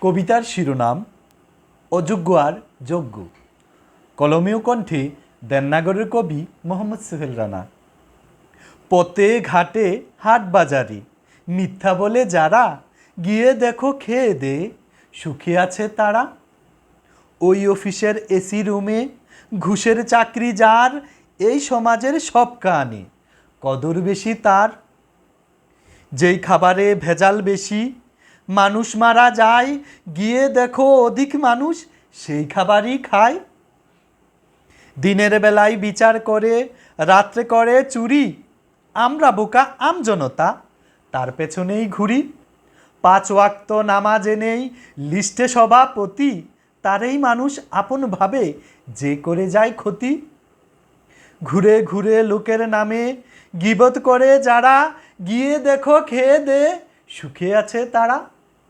কবিতার শিরোনাম, অযোগ্য আর যোগ্য। কলমীয় কণ্ঠে দেননাগরের কবি মোহাম্মদ সোহেল রানা। পথে ঘাটে হাট বাজারে, মিথ্যা বলে যারা, গিয়ে দেখো খেয়ে দে, সুখী আছে তারা। ওই অফিসের এসি রুমে ঘুষের চাকরি যার, এই সমাজের সব কানে কদর বেশি তার। যেই খাবারে ভেজাল বেশি মানুষ মারা যায়, গিয়ে দেখো অধিক মানুষ, সেই খাবারই খায়। দিনের বেলায় বিচার করে, রাত্রে করে চুরি। আমরা বোকা আমজনতা তার পেছনেই ঘুরি। পাঁচ ওয়াক্ত নামাজ এনেই, লিস্টে সভাপতি তারেই মানুষ আপন ভাবে যে করে যায় ক্ষতি। ঘুরে ঘুরে লোকের নামে গিবত করে যারা, গিয়ে দেখো খেয়ে দে, সুখে আছে তারা।